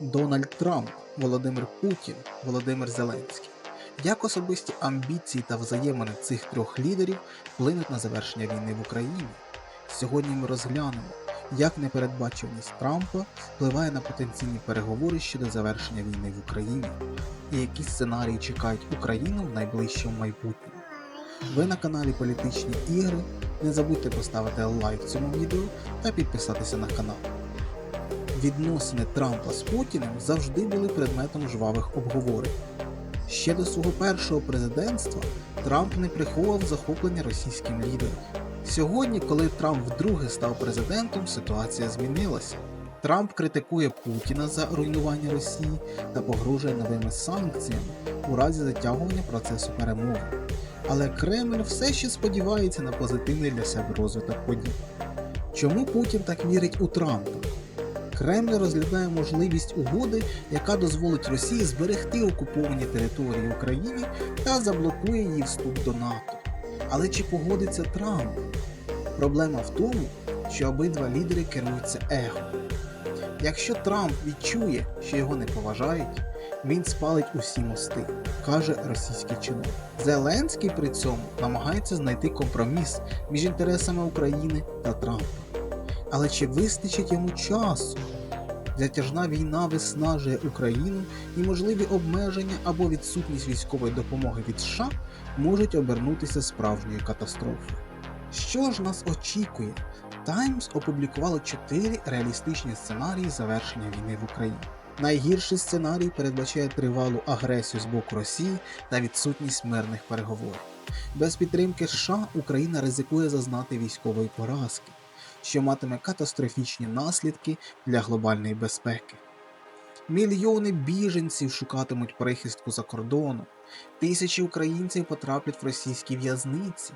Дональд Трамп, Володимир Путін, Володимир Зеленський. Як особисті амбіції та взаємини цих трьох лідерів вплинуть на завершення війни в Україні? Сьогодні ми розглянемо, як непередбачуваність Трампа впливає на потенційні переговори щодо завершення війни в Україні, і які сценарії чекають Україну в найближчому майбутньому. Ви на каналі Політичні ігри. Не забудьте поставити лайк цьому відео та підписатися на канал. Відносини Трампа з Путіним завжди були предметом жвавих обговорень. Ще до свого першого президентства Трамп не приховував захоплення російським лідером. Сьогодні, коли Трамп вдруге став президентом, ситуація змінилася. Трамп критикує Путіна за руйнування Росії та погрожує новими санкціями у разі затягування процесу перемови. Але Кремль все ще сподівається на позитивний для себе розвиток подій. Чому Путін так вірить у Трампа? Кремль розглядає можливість угоди, яка дозволить Росії зберегти окуповані території України та заблокує її вступ до НАТО. Але чи погодиться Трамп? Проблема в тому, що обидва лідери керуються его. Якщо Трамп відчує, що його не поважають, він спалить усі мости, каже російський чиновник. Зеленський при цьому намагається знайти компроміс між інтересами України та Трампа. Але чи вистачить йому часу? Затяжна війна виснажує Україну і можливі обмеження або відсутність військової допомоги від США можуть обернутися справжньою катастрофою. Що ж нас очікує? Таймс опублікувало чотири реалістичні сценарії завершення війни в Україні. Найгірший сценарій передбачає тривалу агресію з боку Росії та відсутність мирних переговорів. Без підтримки США Україна ризикує зазнати військової поразки, що матиме катастрофічні наслідки для глобальної безпеки. Мільйони біженців шукатимуть прихистку за кордоном, тисячі українців потраплять в російські в'язниці.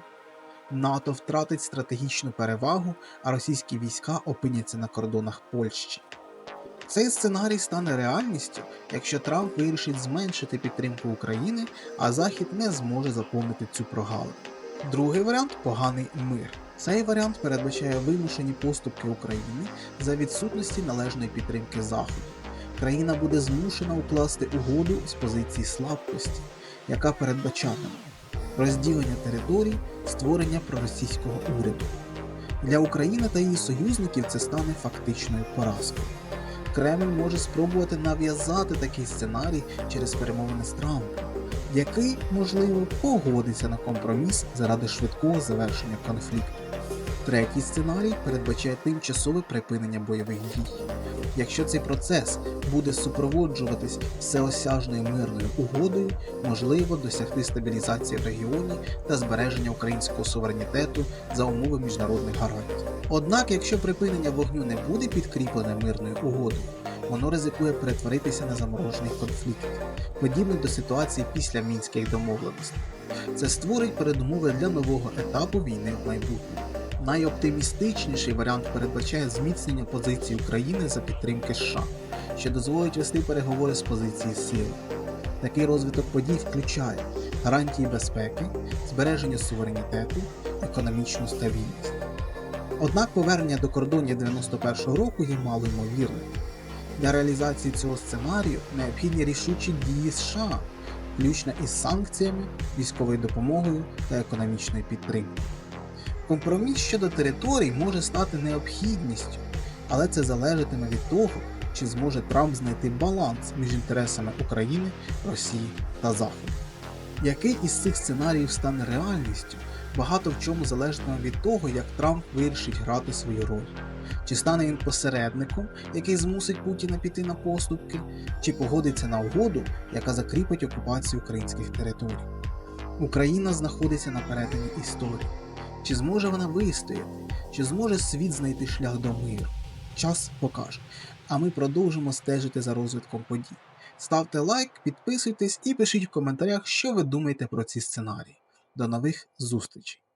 НАТО втратить стратегічну перевагу, а російські війська опиняться на кордонах Польщі. Цей сценарій стане реальністю, якщо Трамп вирішить зменшити підтримку України, а Захід не зможе заповнити цю прогалину. Другий варіант поганий мир. Цей варіант передбачає вимушені поступки України за відсутності належної підтримки Заходу. Країна буде змушена укласти угоду з позиції слабкості, яка передбачатиме розділення територій, створення проросійського уряду. Для України та її союзників це стане фактичною поразкою. Кремль може спробувати нав'язати такий сценарій через перемовини з Трампом, який, можливо, погодиться на компроміс заради швидкого завершення конфлікту. Третій сценарій передбачає тимчасове припинення бойових дій. Якщо цей процес буде супроводжуватись всеосяжною мирною угодою, можливо досягти стабілізації в регіоні та збереження українського суверенітету за умови міжнародних гарантій. Однак, якщо припинення вогню не буде підкріплене мирною угодою, воно ризикує перетворитися на заморожений конфлікт, подібний до ситуації після мінських домовленостей. Це створить передумови для нового етапу війни в майбутньому. Найоптимістичніший варіант передбачає зміцнення позиції України за підтримки США, що дозволить вести переговори з позиції сили. Такий розвиток подій включає гарантії безпеки, збереження суверенітету, економічну стабільність. Однак повернення до кордонів 91-го року є мало ймовірним. Для реалізації цього сценарію необхідні рішучі дії США, включно із санкціями, військовою допомогою та економічною підтримкою. Компроміс щодо територій може стати необхідністю, але це залежатиме від того, чи зможе Трамп знайти баланс між інтересами України, Росії та Заходу. Який із цих сценаріїв стане реальністю, багато в чому залежатиме від того, як Трамп вирішить грати свою роль. Чи стане він посередником, який змусить Путіна піти на поступки, чи погодиться на угоду, яка закріпить окупацію українських територій. Україна знаходиться на перетині історії. Чи зможе вона вистояти? Чи зможе світ знайти шлях до миру? Час покаже. А ми продовжимо стежити за розвитком подій. Ставте лайк, підписуйтесь і пишіть в коментарях, що ви думаєте про ці сценарії. До нових зустрічей!